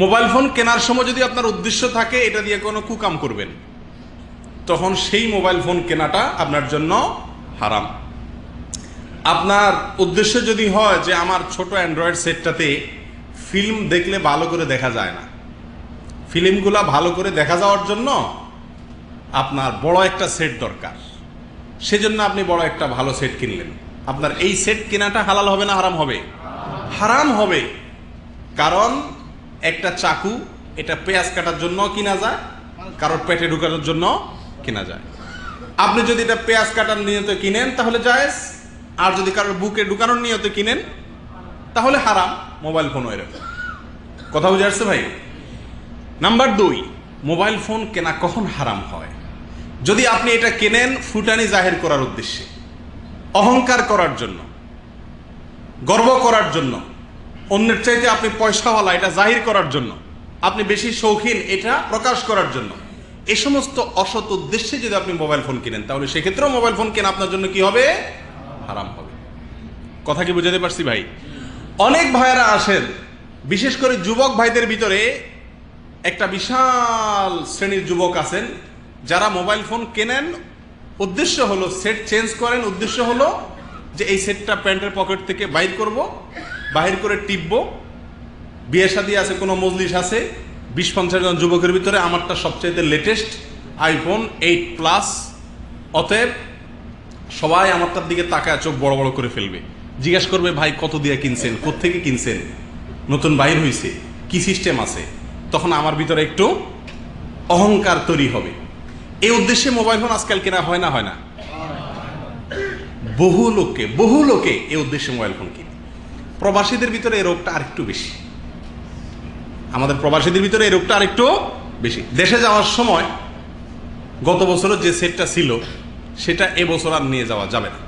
Mobile phone কেনার সময় যদি আপনার উদ্দেশ্য থাকে, এটা দিয়ে কোনো কুকাম করবেন। তখন সেই মোবাইল ফোন কেনাটা আপনার জন্য হারাম। আপনার উদ্দেশ্য যদি হয় যে আমার ছোট অ্যান্ড্রয়েড সেটটাতে ফিল্ম দেখলে ভালো করে দেখা যায় না, ফিল্মগুলা ভালো করে দেখা যাওয়ার জন্য আপনার বড় একটা সেট দরকার। সেজন্য আপনি বড় একটা ভালো সেট কিনলেন। আপনার এই সেট কেনাটা হালাল হবে না হারাম হবে? হারাম হবে। কারণ একটা চাকু, এটা পেঁয়াজ কাটার জন্য কিনা যায়, কারোর পেটে ঢুকানোর জন্য কেনা যায়। আপনি যদি এটা পেঁয়াজ কাটার নিয়ত কিনেন, তাহলে জায়েজ। আর যদি কারোর বুকে ঢুকানোর নিয়ত কিনেন, তাহলে হারাম, মোবাইল ফোনও এরকম। কথা বুঝে আসছে ভাই? নাম্বার দুই, মোবাইল ফোন কেনা কখন হারাম হয়? যদি আপনি এটা কেনেন ফুটানি জাহির করার উদ্দেশ্যে, অহংকার করার জন্য, গর্ব করার জন্য অন্যের চাইতে আপনি পয়সাওয়ালা, এটা জাহির করার জন্য। আপনি বেশি শৌখিন, এটা প্রকাশ করার জন্য। এ সমস্ত অসৎ উদ্দেশ্যে যদি আপনি মোবাইল ফোন কিনেন, তাহলে সেক্ষেত্রেও মোবাইল ফোন কেনা আপনার জন্য কি হবে? হারাম হবে। কথা কি বুঝাতে পারছি ভাই? অনেক ভাইয়েরা আসেন, বিশেষ করে যুবক ভাইদের ভিতরে একটা বিশাল শ্রেণির যুবক আছেন, যারা মোবাইল ফোন কেনেন, উদ্দেশ্য হলো সেট চেঞ্জ করেন, উদ্দেশ্য হলো যে এই সেটটা প্যান্টের পকেট থেকে বাইর করব, বাহির করে টিপবো। বিয়ে শাদী আছে, কোনো মজলিস আছে, বিশ পঞ্চাশ জন যুবকের ভিতরে আমারটা সবচেয়ে লেটেস্ট আইফোন এইট প্লাস অতএব সবাই আমারটার দিকে তাকায়, চোখ বড় বড় করে ফেলবে। জিজ্ঞাসা করবে, ভাই, কত দিয়ে কিনছেন? কোত্থেকে কিনছেন? নতুন বাইর হয়েছে কি সিস্টেম আছে? তখন আমার ভিতরে একটু অহংকার তৈরি হবে। এই উদ্দেশ্যে মোবাইল ফোন আজকাল কেনা হয় না হয় না। বহু লোককে, বহু লোকে এই উদ্দেশ্যে মোবাইল ফোন কিনে। প্রবাসীদের ভিতরে এই রোগটা আরেকটু বেশি। আমাদের প্রবাসীদের ভিতরে এই রোগটা আরেকটু বেশি। দেশে যাওয়ার সময় গত বছরের যে সেটটা ছিল, সেটা এবছর আর নিয়ে যাওয়া যাবে না।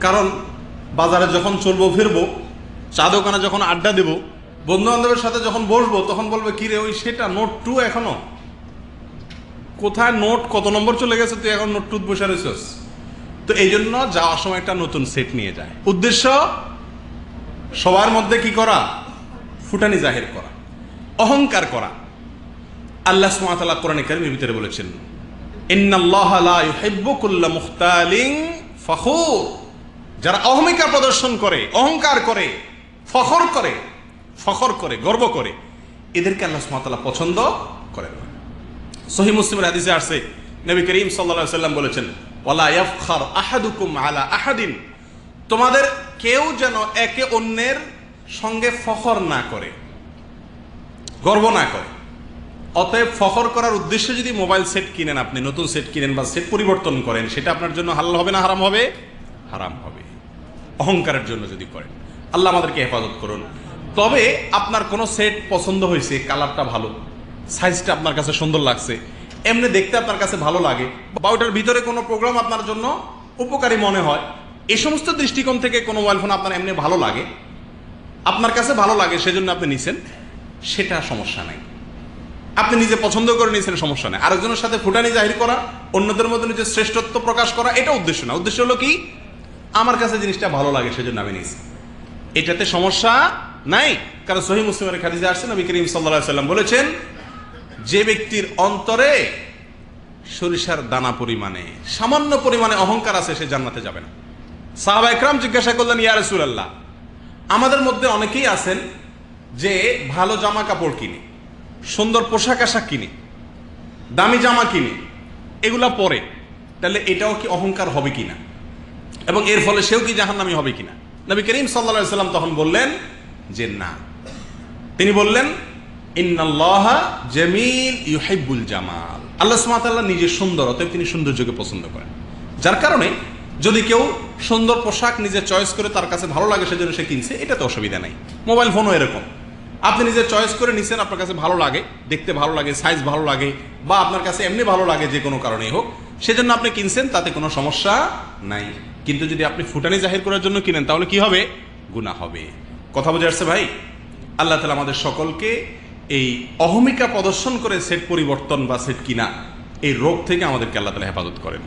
কারণ বাজারে যখন চলবো, ফিরবো, চা দোকানে যখন আড্ডা দেব বন্ধু বান্ধবের সাথে যখন বসবো, তখন বলবে, কি রে, ওই সেটা নোট টু এখনও? কোথায় নোট কত নম্বর চলে গেছে, তুই এখন নোট টুত বসে রয়েছিস? তো এই জন্য যাওয়ার সময় একটা নতুন সেট নিয়ে যায়। উদ্দেশ্য, সবার মধ্যে কি করা? ফুটানি জাহির করা। অহংকার করা। আল্লাহ সুমাতাল্লাহ কোরআন কারিমের ভিতরে বলেছেন যারা অহমিকা প্রদর্শন করে, অহংকার করে, ফখর করে ফখর করে, গর্ব করে, এদেরকে আল্লাহ সুমাতাল্লাহ পছন্দ করেন সহি মুসলিমের হাদিসে আসছে নবী করিম সাল্লা সাল্লাম বলেছেন তোমাদের কেউ যেন একে অন্যের সঙ্গে ফখর না করে, গর্ব না করে। অতএব ফখর করার উদ্দেশ্যে যদি মোবাইল সেট কিনেন আপনি, নতুন সেট কিনেন বা সেট পরিবর্তন করেন, সেটা আপনার জন্য হালাল হবে না হারাম হবে? হারাম হবে। অহংকারের জন্য যদি করেন। আল্লাহ আমাদেরকে হেফাজত করুন। তবে আপনার কোনো সেট পছন্দ হয়েছে, কালারটা ভালো, সাইজটা আপনার কাছে সুন্দর লাগছে এমনি দেখতে আপনার কাছে ভালো লাগে। বা ওটার ভিতরে কোনো প্রোগ্রাম আপনার জন্য উপকারী মনে হয়। এই সমস্ত দৃষ্টিকোণ থেকে কোনো মোবাইল ফোন আপনার এমনি ভালো লাগে। আপনার কাছে ভালো লাগে, সেজন্য আপনি নিছেন। সেটা সমস্যা নাই। আপনি নিজে পছন্দ করে নিয়েছেন সমস্যা নেই। আরেকজনের সাথে ফুটানি জাহির করা, অন্যদের মধ্যে নিজের শ্রেষ্ঠত্ব প্রকাশ করা, এটা উদ্দেশ্য না। উদ্দেশ্য হলো কি? আমার কাছে জিনিসটা ভালো লাগে, সেজন্য আমি নিয়েছি এটাতে সমস্যা নাই। কারণ সহি মুসলিমের খাদিজে আসছেন নবী করিম সাল্লাহ সাল্লাম বলেছেন যে ব্যক্তির অন্তরে সরিষার দানা পরিমাণে, সামান্য পরিমাণে অহংকার আছে, সে জান্নাতে যাবে না। সাহাবা একরাম জিজ্ঞাসা করলেন, ইয়া রাসূলুল্লাহ, আমাদের মধ্যে অনেকেই আছেন যে ভালো জামা কাপড় কিনে, সুন্দর পোশাক আশাক কিনে, দামি জামা কিনে, এগুলা পরে, তাহলে এটাও কি অহংকার হবে কিনা? এবং এর ফলে সেও কি জাহান্নামি হবে কিনা? নবী করিম সাল্লা সাল্লাম তখন বললেন যে, না। তিনি বললেন জামিল ইউহিব্বুল জামাল। আল্লাহ সুবহানাহু নিজের সুন্দর, অতএব তিনি সৌন্দর্যকে পছন্দ করেন। যার কারণে যদি কেউ সুন্দর পোশাক চয়েস করে তার কাছে ভালো লাগে, সেজন্য সে কিনছে এটাতে অসুবিধা নাই। মোবাইল ফোনও এরকম। আপনি নিজে চয়েস করে নিছেন, আপনার কাছে ভালো লাগে, দেখতে ভালো লাগে সাইজ ভালো লাগে, বা আপনার কাছে এমনি ভালো লাগে যে কোনো কারণেই হোক, সেজন্য আপনি কিনছেন, তাতে কোনো সমস্যা নাই। কিন্তু যদি আপনি ফুটানি জাহির করার জন্য কিনেন, তাহলে কি হবে? গুণা হবে। কথা বোঝা আসছে ভাই? আল্লাহ তালা আমাদের সকলকে এই অহমিকা প্রদর্শন করে সেট পরিবর্তন বা সেট কিনা, এই রোগ থেকে আমাদেরকে আল্লাহ তালা হেফাজত করেন।